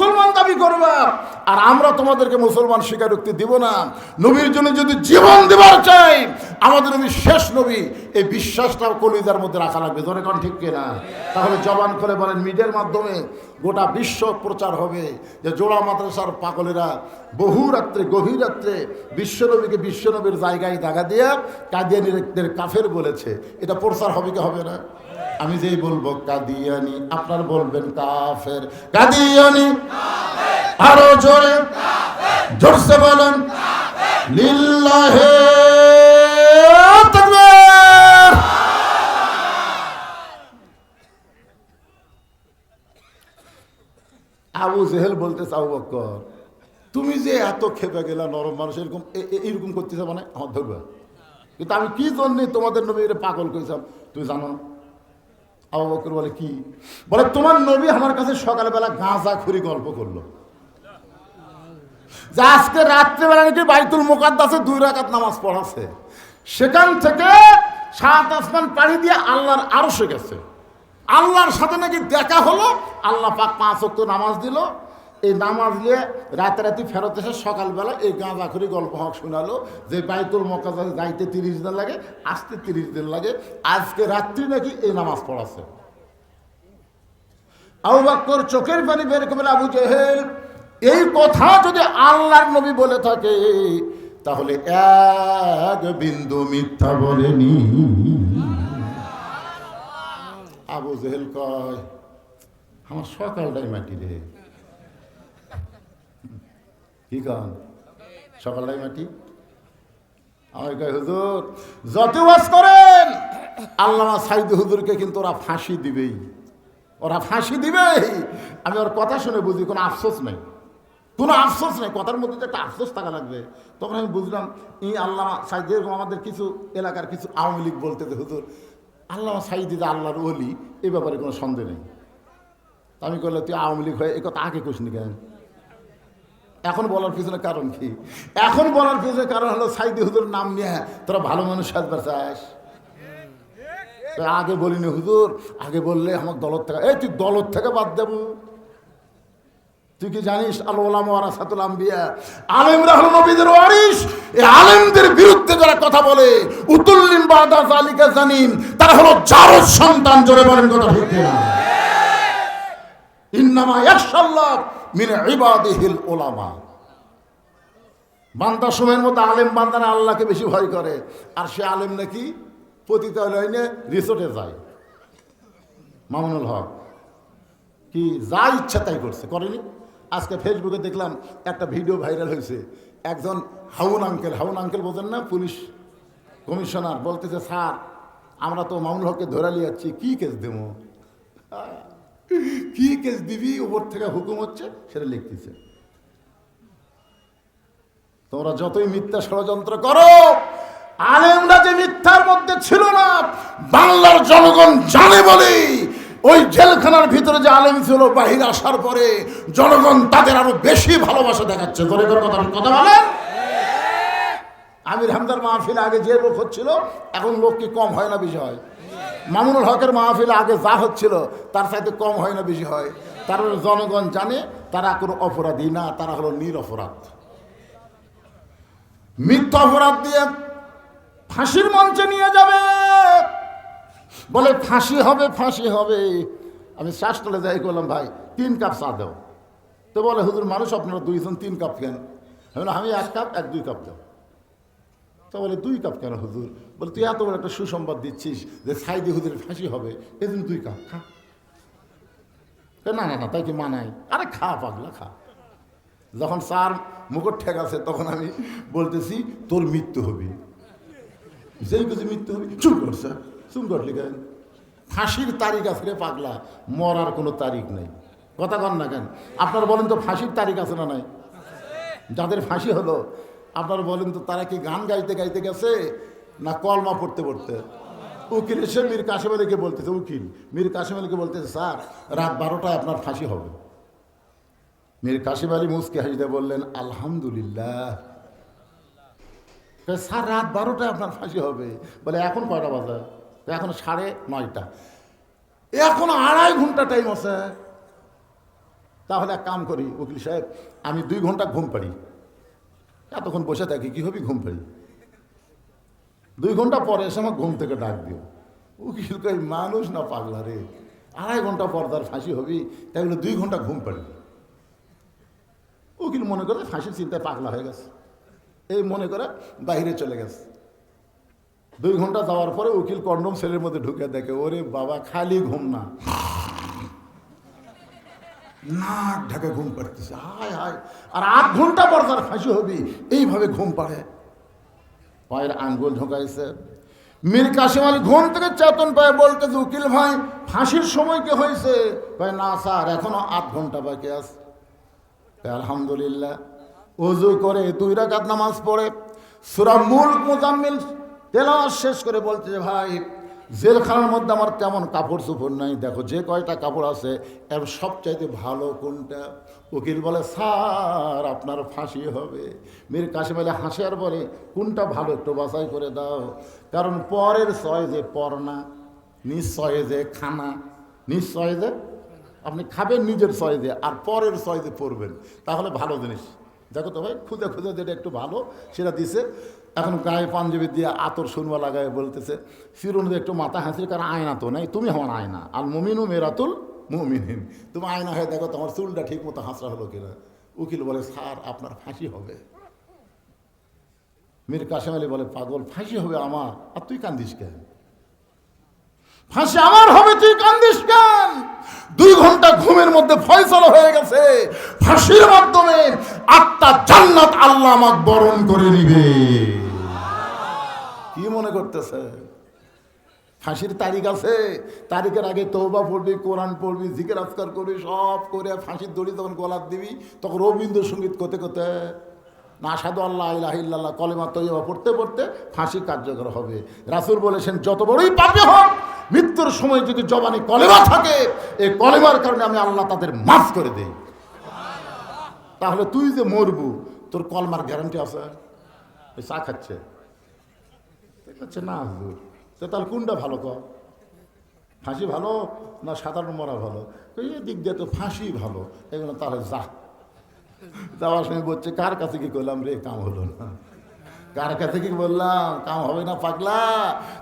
মুসলমান দাবি করবা। আর আমরা তোমাদেরকে মুসলমান স্বীকারোক্তি দিব না। নবীর জন্য যদি জীবন দেবার চাই, আমাদের নবী শেষ নবী, এই বিশ্বাসটা কলিজার মধ্যে রাখা লাগবে। ধরে কোন ঠিক কিনা? তাহলে জবান করে বলেন মিডিয়ার মাধ্যমে গোটা বিশ্ব প্রচার হবে যে জোড়া মাদ্রাসার পাগলেরা বহু রাত্রে, গভীর রাত্রে বিশ্বনবীকে বিশ্বনবীর জায়গায় দাগা দিয়ে কাদিয়ানিদের কাফের বলেছে। এটা প্রচার হবে কি হবে না? আমি যেই বলব, কাদিয়ানি, আপনার বলবেন কাফের। কাদিয়ানি, আরও জোরে, জোরসে বলেন, লিল্লাহে আবু জেহেল বলতে চাও বক্কর, তুমি যে এত খেপে গেলা নরম মানুষ, এরকম এরকম করতেছে মানে? আমার ধরবে। কিন্তু আমি কি জন্যে তোমাদের নবী পাগল করেছিলাম? তুমি জানো আবু বকর বলে, কি? বলে, তোমার নবী আমার কাছে সকালবেলা গাঁজা খুরি গল্প করল। যে আজকে রাত্রেবেলা নাকি বাইতুল মোকাদ্দাসে দুই রাকাত নামাজ পড়াছে সেখান থেকে সাত আসমান পাড়ি দিয়ে আল্লাহর আরশে গেছে। আল্লাহর সাথে নাকি দেখা হলো, আল্লাহ পাক পাঁচ অক্ট নামাজ দিল। এই নামাজ নিয়ে রাতারাতি ফেরত এসে সকালবেলা এই গাঁজা করে গল্প হক শোনালো যে বাইতুল মোকাদ্দাসে যাইতে তিরিশ দিন লাগে, আসতে তিরিশ দিন লাগে, আজকে রাত্রি নাকি এই নামাজ পড়াছে আবু চোখের পানি বের করে আবু জেহেল। এই কথা যদি আল্লাহর নবী বলে থাকে, তাহলে এক বিন্দু মিথ্যা বলেনি। আবু জেহেল কয়, আমার সকালটাই মাটি রে। কি কান? সকালটাই মাটি। আমি কয়, হুজুর যত ওয়াজ করেন আল্লামা সাইদ হুজুরকে কিন্তু ওরা ফাঁসি দিবেই। ওরা ফাঁসি দিবে আমি ওর কথা শুনে বুঝি, কোনো আফসোস নেই। কোনো আফসোস নেই, কথার মধ্যে যে একটা আফসোস থাকা লাগবে। তখন আমি বুঝলাম, ই আল্লামা সাইদ যেরকম আমাদের কিছু এলাকার কিছু আওয়ামী লীগ বলতে যে হুজুর আল্লামা সাইদি যে আল্লাহর ওলি, এ ব্যাপারে কোনো সন্দেহ নেই। তা আমি করলে তুই আওয়ামী লীগ হয়ে এ কথা আগে কোসনি কেন? এখন বলার পিছনে কারণ কি? এখন বলার পিছনে কারণ হলো সাইদি হুজুর নাম নিয়ে, তোরা ভালো মানুষ সাজবার চাস। আগে বলিনি হুজুর, আগে বললে আমার দলত থেকে, এই তুই দলত থেকে বাদ দেব। তুই কি জানিস আলোলাম আলেমদের বিরুদ্ধে যারা কথা বলে জানিম, তারা হলো জারজ সন্তান, জোরে বলেন কথা মিন ইবাদিহিল উলামা। বান্দা সময়ের মধ্যে আলেম বান্দারা আল্লাহকে বেশি ভয় করে। আর সে আলেম নাকি পতিতালয়ে রিসোর্টে যায়। মামুনুল হক, কি যা ইচ্ছা তাই করছে, করেনি? আজকে ফেসবুকে দেখলাম একটা ভিডিও ভাইরাল হয়েছে। একজন হাউন আঙ্কেল হাউন আঙ্কেল বোঝেন না, পুলিশ কমিশনার বলতেছে, স্যার, আমরা তো মামুনুল হককে ধরে যাচ্ছি, কী কেস দেবো? কি কেস দিবি, উপর থেকে হুকুম হচ্ছে, সেটা লিখতেছে। তোমরা যতই মিথ্যা ষড়যন্ত্র করো, আলেমরা যে মিথ্যার মধ্যে ছিল না, বাংলার জনগণ জানে বলে, ওই জেলখানার ভিতরে যে আলেম ছিল, বাহির আসার পরে জনগণ তাদের আরও বেশি ভালোবাসা দেখাচ্ছে। কথা কথা বলেন। আমির হামদার মাহফিল আগে যে লোক হচ্ছিল, এখন লোক কি কম হয় না বেশি হয়? মামুনুল হকের মাহফিল আগে যা হচ্ছিল, তার সাথে কম হয় না বেশি হয়। তার জনগণ জানে, তারা কোনো অপরাধী না, তারা হলো নিরপরাধ মিথ্যা অপরাধ দিয়ে ফাঁসির মঞ্চে নিয়ে যাবে। বলে, ফাঁসি হবে ফাঁসি হবে। আমি শ্বাসতলে যাই করলাম ভাই, তিন কাপ চা দাও। তো বলে, হুজুর, মানুষ আপনারা দুইজন তিন কাপ কেন আমি এক কাপ, এক দুই কাপ দাও। তো বলে দুই কাপ কেন হুজুর? বলে, তুই এত বড় একটা সুসংবাদ দিচ্ছিস যে সাইদি হুজুরের ফাঁসি হবে এদিন দুই কাপ, খা। না না না, তাই কি মানাই? আরে, খা, পাগলা, খা। যখন স্যার ঠেক আছে তখন আমি বলতেছি, তোর মৃত্যু হবে। যেই কিছু মৃত্যু হবে, চুপ করছে চুপ করলি কেন ফাঁসির তারিখ আছে রে পাগলা, মরার কোনো তারিখ নেই। কথা কন না কেন? আপনার বলেন তো ফাঁসির তারিখ আছে না নাই? যাদের ফাঁসি হলো আপনারা বলেন তো, তারা কি গান গাইতে গাইতে গেছে না কলমা পড়তে পড়তে? উকিল এসে মীর কাশেম আলীকে বলতেছে, উকিল, মীর কাশেম আলীকে বলতেছে, স্যার, রাত বারোটায় আপনার ফাঁসি হবে। মীর কাশিম আলী মুসকে হাসিতে বললেন, আলহামদুলিল্লাহ। স্যার, রাত বারোটায় আপনার ফাঁসি হবে। বলে, এখন কয়টা বাজে? এখন সাড়ে নয়টা। এখন আড়াই ঘণ্টা টাইম আছে। তাহলে এক কাম করি, উকিল সাহেব, আমি দুই ঘণ্টা ঘুম পাড়ি। এতক্ষণ বসে থাকি, কি হবি? ঘুম পাড়ি দুই ঘণ্টা পরে এসে আমার ঘুম থেকে ডাক দিও। উকিল কই মানুষ না পাগলা রে? আড়াই ঘণ্টা পর তার ফাঁসি হবি, তাই বলে দুই ঘণ্টা ঘুম পাড়ি উকিল মনে করে ফাঁসির চিন্তায় পাগলা হয়ে গেছে। এই মনে করে বাইরে চলে গেছে। দুই ঘণ্টা যাওয়ার পরে উকিল কন্ডম সেলের মধ্যে ঢুকে দেখে, ওরে বাবা, খালি ঘুম না। নাক ঢাকে ঘুম পাড়তেছে। হায় হায়। আর আধ ঘণ্টা পর তার ফাঁসি হবি। এইভাবে ঘুম পাড়ে। পায়ের আঙ্গুল ঢোকাইছে। মীর কাসিম আলী ঘুম থেকে চেতন পায়, বলতেছে, উকিল ভাই, ফাঁসির সময় কি হয়েছে? ভাই না, স্যার, এখনও আধ ঘণ্টা বাকি আছে। আলহামদুলিল্লাহ। উজু করে দুই রাকাত নামাজ পড়ে। সুরা মুল্ক মোজাম্মিল তেলাওয়াত শেষ করে বলছে যে ভাই জেলখানার মধ্যে আমার তেমন কাপড় চোপড় নাই। দেখো, যে কয়টা কাপড় আছে, এর সবচাইতে ভালো কোনটা? উকিল বলে, স্যার, আপনার ফাঁসি হবে। মীর কাশিম আলী হাসে বলে, কোনটা ভালো একটু বাছাই করে দাও। কারণ পরের ছয় যে পড়না নিশ্চয় যে খানা, নিশ্চয় যে আপনি খাবেন নিজের সয়েজে আর পরের সয়েজে পড়বেন তাহলে ভালো জিনিস। দেখো তো ভাই খুদে খুঁজে যেটা একটু ভালো, সেটা দিছে। এখন গায়ে পাঞ্জাবি দিয়ে আতর শুনবা লাগায় বলতেছে, ফিরুন একটু মাথা হাসির কারণ আয়না তো নেই, তুমি হওয়ার আয়না। আর মমিনু মেরাতুল মুমিনিন। তুমি আয়না হয়ে দেখো তোমার চুলটা ঠিক মতো হাসরা হলো কিনা। উকিল বলে, স্যার, আপনার ফাঁসি হবে। মীর কাশেম আলী বলে, পাগল, ফাঁসি হবে আমার। আর তুই কান্দিস কেন? ফাঁসি আমার হবে, তুই কান্দিস কেন? দুই ঘণ্টা ঘুমের মধ্যে ফয়সলা হয়ে গেছে। ফাঁসির মাধ্যমে আত্মা জান্নাত আল্লাহ আমাক বরণ করে নিবে। মনে করতেছে? ফাঁসির তারিখ আছে, তারিখের আগে তৌবা পড়বি, কোরআন পড়বি, জিকের, আজকার করবি, সব করে ফাঁসির দড়ি তখন গলার দিবি, তখন রবীন্দ্রসঙ্গীত করতে করতে না সাধু আল্লাহ ইল্লাল্লাহ কলেমা তৈবা পড়তে পড়তে ফাঁসি কার্যকর হবে। রাসুল বলেছেন, যত বড়ই পাপে হোক, মৃত্যুর সময় যদি জবানে কলেমা থাকে এই কলেমার কারণে আমি আল্লাহ তাদের মাফ করে দেই। তাহলে তুই যে মরবু, তোর কলমার গ্যারান্টি আছে? চা খাচ্ছে। আচ্ছা না হুজুর। তো তাহলে কোনটা ভালো ক ফাঁসি ভালো না সাঁতার মরা ভালো? এই দিক দিয়ে তো ফাঁসি ভালো, এগুলো তার যা। যাওয়ার সময় বলছে, কার কাছে কি করলাম রে? কাম হলো না। কার কাছে কি বললাম? কাম হবে না পাগলা?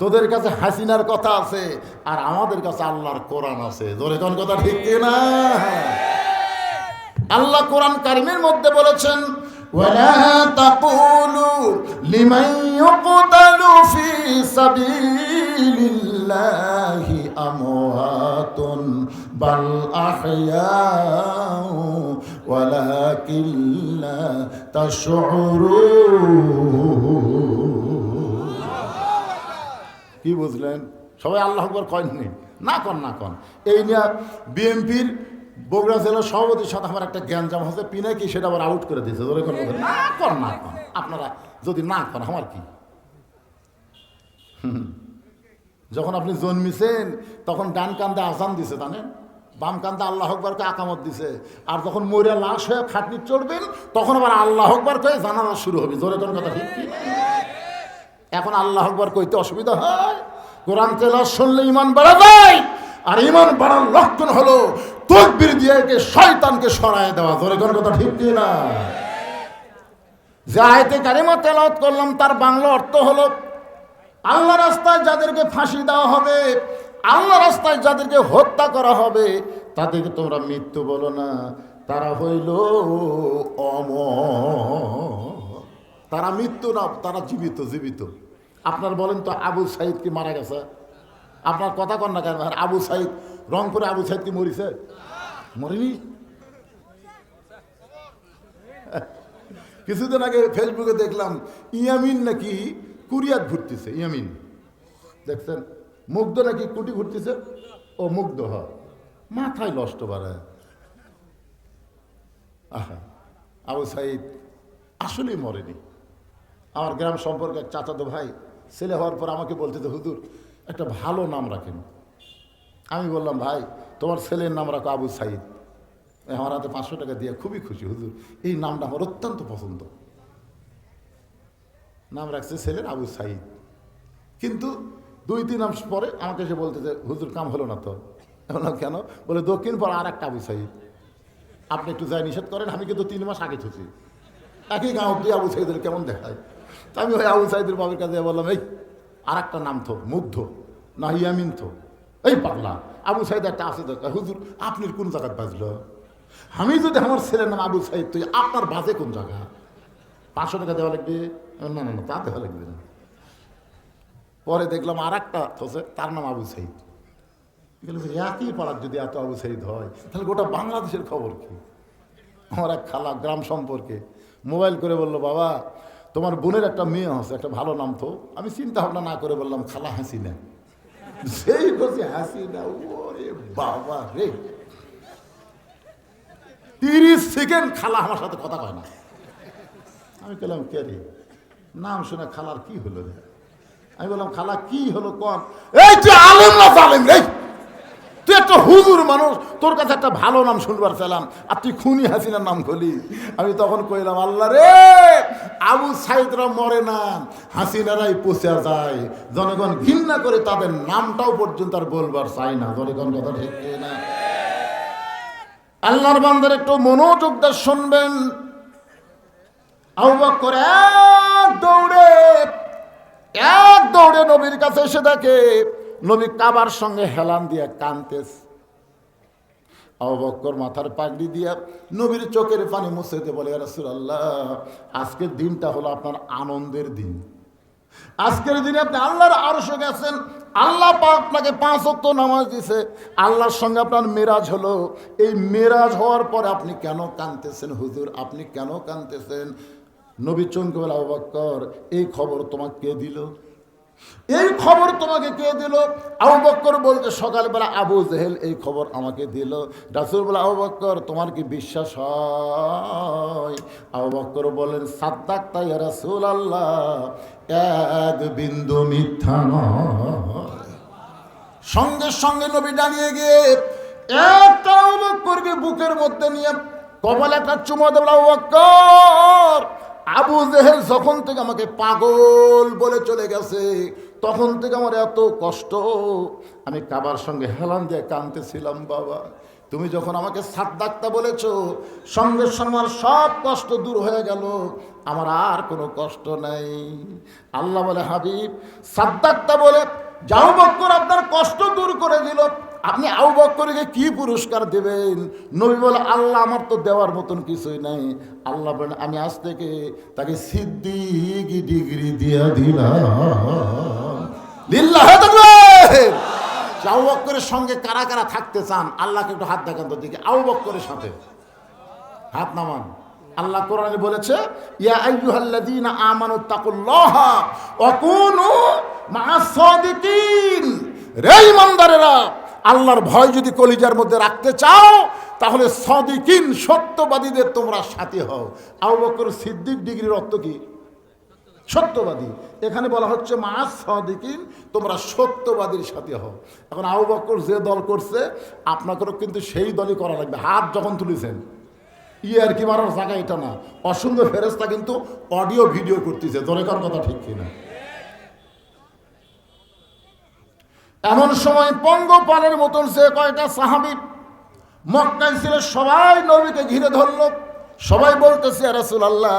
তোদের কাছে হাসিনার কথা আছে আর আমাদের কাছে আল্লাহর কোরআন আছে। ধরে কোন কথা ঠিক না? আল্লাহ কোরআন কারিমের মধ্যে বলেছেন, ওয়ালা তাকুলু লিমান সাবিলিল্লাহি আমওয়াতুন, বাল আহয়াউ ওয়ালাকিন লা কি বুঝলেন? সবাই আল্লাহ আকবর কয়নি না? কন না কন। এই নিয়ে বিএনপির বগুড়া জেলার সভাপতির সাথে আমার একটা জ্ঞান জামা হচ্ছে পিনাকি সেটা আবার আউট করে দিয়েছে। না কর না কর আপনারা যদি না কর আমার কি? যখন আপনি জন্মিছেন, তখন ডান কান্দে আজান দিছে, জানেন? বাম কান্দে আল্লাহ আকবরকে আকামত দিছে। আর যখন মরিয়া লাশ হয়ে খাটনি চড়বেন, তখন আবার আল্লাহ আকবর কয়ে জানাজা শুরু হবে। জোরে কোন কথা ঠিক? এখন আল্লাহ আকবর কইতে অসুবিধা হয়। কোরআন তেলাওয়াত শুনলে ইমান বাড়া যায়। আর ইমান বাড়ার লক্ষণ হলো তকবির দিয়ে একে শয়তানকে সরায় দেওয়া। ধরে কোন কথা ঠিক না যে আয়তে কারিমা তেলাওয়াত করলাম, তার বাংলা অর্থ হলো আল্লাহ রাস্তায় যাদেরকে ফাঁসি দেওয়া হবে, আল্লাহ রাস্তায় যাদেরকে হত্যা করা হবে, তাদেরকে তোমরা মৃত্যু বলো না। তারা হইল অম তারা মৃত্যু না, তারা জীবিত জীবিত। আপনার বলেন তো আবু সাইদ কি মারা গেছে? আপনার কথা কন না কেন? আবু সাইদ, রংপুরে আবু সাইদ কি মরিছে? মরিনি? কিছুদিন আগে ফেসবুকে দেখলাম, ইয়ামিন নাকি কুরিয়াত ঘুরতেছে, ইয়ামিন। দেখছেন? মুগ্ধ নাকি কুটি ঘুরতেছে? ও মুগ্ধ, হ। মাথায় নষ্ট বাড়ায় আহা, আবু সাইদ আসলেই মরেনি। আমার গ্রাম সম্পর্কে এক চাচাতো ভাই ছেলে হওয়ার পর আমাকে বলতে হুদুর একটা ভালো নাম রাখেন। আমি বললাম, ভাই, তোমার ছেলের নাম রাখো আবু সাইদ। আমার হাতে পাঁচশো টাকা দিয়ে খুবই খুশি, হুজুর। এই নামটা আমার অত্যন্ত পছন্দ। নাম রাখছে ছেলের আবু সাইদ। কিন্তু দুই, তিন মাস পরে আমাকে এসে বলতে যে, হুজুর, কাম হলো না তো। কেন? বলে, দক্ষিণ পর আর একটা আবু সাইদ। আপনি একটু যাই, নিষেধ করেন, আমি কিন্তু তিন মাস আগে থুছি একই গাঁও দিয়ে আবু সাইদের কেমন দেখায়? তা আমি ওই আবু সাইদের বাবার কাছে বললাম, এই আর একটা নাম থো, মুগ্ধ না ইয়ামিন থো। এই পাগলা, আবু সাইদ একটা আছে হুজুর, আপনি কোন জায়গায় বাজলো? আমি যদি আমার ছেলের নাম আবু সাইদ তুই আপনার বাজে কোন জায়গা? পাঁচশো টাকা দেওয়া লাগবে? না না না, তা দেওয়া লাগবে না। পরে দেখলাম আর একটা আছে, তার নাম আবু সাইদ। একই পাড়ার যদি এত আবু সাইদ হয়, তাহলে গোটা বাংলাদেশের খবর কি? আমার এক খালা গ্রাম সম্পর্কে মোবাইল করে বলল, বাবা, তোমার বোনের একটা মেয়ে আছে, একটা ভালো নাম তো। আমি চিন্তা ভাবনা না করে বললাম, খালা হাসি না সেই করছি হাসি না ওরে বাবা রে। তিরিশ সেকেন্ড খালা আমার সাথে কথা কয় না। আমি বললাম কে রে? নাম শুনে খালার কি হলো রে? আমি বললাম, খালা, কি হলো কন? এই তুই আলেম না জালেম রে? তুই একটা হুজুর মানুষ, তোর কাছে একটা ভালো নাম শুনবার চাইলাম আর তুই খুনি হাসিনার নাম খলি আমি তখন কইলাম, আল্লাহ রে, আবু সাইদরা মরে না, হাসিনারাই পচে যায়। জনগণ ঘৃণা করে তাদের নামটাও পর্যন্ত আর বলবার চাই না। জনগণ কথা ঠিক না আল্লাহর বান্দার একটু মনোযোগ শুনবেন। দৌড়ে, এক দৌড়ে নবীর কাছে এসে দেখে, নবী কাবার সঙ্গে হেলান দিয়ে কানতেস মাথার পাগড়ি দিয়া নবীর চোখের পানি বলে আজকের দিনটা হলো আপনার আনন্দের দিন। আজকের দিনে আপনি আল্লাহর আরশে গেছেন, আল্লাহ আপনাকে পাঁচ নামাজ দিছে, আল্লাহর সঙ্গে আপনার মেরাজ হলো। এই মেরাজ হওয়ার পরে আপনি কেন কানতেছেন? হুজুর, আপনি কেন কানতেছেন? নবী চমকে বলে, আবু বক্কর, এই খবর তোমাকে কে দিল? এই খবর তোমাকে কে দিল? আবু বক্কর বলতে সকালবেলা আবু জেহেল এই খবর আমাকে দিল। রাসুল বলে, আবু বক্কর, তোমার কি বিশ্বাস হয়? আবু বক্কর বলেন সাদ্দাক তাই রাসুল আল্লাহ এক বিন্দু মিথ্যা সঙ্গে সঙ্গে নবী দাঁড়িয়ে গিয়ে একটা আবু বক্করকে বুকের মধ্যে নিয়ে কপালে একটা চুমা দেবল আবু বক্কর আবু জেহেল যখন থেকে আমাকে পাগল বলে চলে গেছে, তখন থেকে আমার এত কষ্ট। আমি কাবার সঙ্গে হেলান দিয়ে কানতেছিলাম বাবা। তুমি যখন আমাকে সাদ্দাক্তা বলেছ, সঙ্গে সঙ্গে আমার সব কষ্ট দূর হয়ে গেল। আমার আর কোনো কষ্ট নাই। আল্লাহ বলে, হাবিব, সাদ্দাক্তা বলে, যাও বক্কর আপনার কষ্ট দূর করে দিল। আপনি আউ বক্করকে কি পুরস্কার দেবেন? নবী বলে, আল্লাহ আমার তো দেওয়ার মতন কিছুই নাই। আল্লাহ বলেন, আমি আজ থেকে তাকে সিদ্দিক ডিগ্রি দিয়া দিলাম। লিল্লাহ আউ বক্করের সঙ্গে কারা কারা থাকতে চান, আল্লাহকে একটু হাত দেখান তো দিকে আউ বক্করের সাথে হাত নামান। আল্লাহ কোরআনে বলেছে, ইয়া আইয়ুহাল্লাযীনা আমানু তাকুল্লাহা ওয়া কুনু মা'আস সাদিকিন রে ইমানদারেরা আল্লাহর ভয় যদি কলিজার মধ্যে রাখতে চাও, তাহলে সদিকিন, সত্যবাদীদের তোমরা সাথী হও। আবু বকর সিদ্দিক ডিগ্রির অর্থ কি? সত্যবাদী। এখানে বলা হচ্ছে, মা সদিকিন, তোমরা সত্যবাদীর সাথে হও। এখন আবু বকর যে দল করছে আপনাদেরও কিন্তু সেই দলই করা লাগবে। হাত যখন তুলেছেন ই আর কি মারার জায়গা এটা না। অসংখ্য ফেরেস্তা কিন্তু অডিও ভিডিও করতেছে। দরকার কথা ঠিক কিনা। এমন সময় পঙ্গপালের মতন সে কয়টা সাহাবি মক্কায় ছিল, সবাই নবীকে ঘিরে ধরল। সবাই বলতেছে রাসূলুল্লাহ,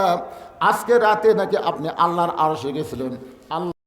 আজকে রাতে নাকি আপনি আল্লাহর আরশে গেছিলেন? আল্লাহ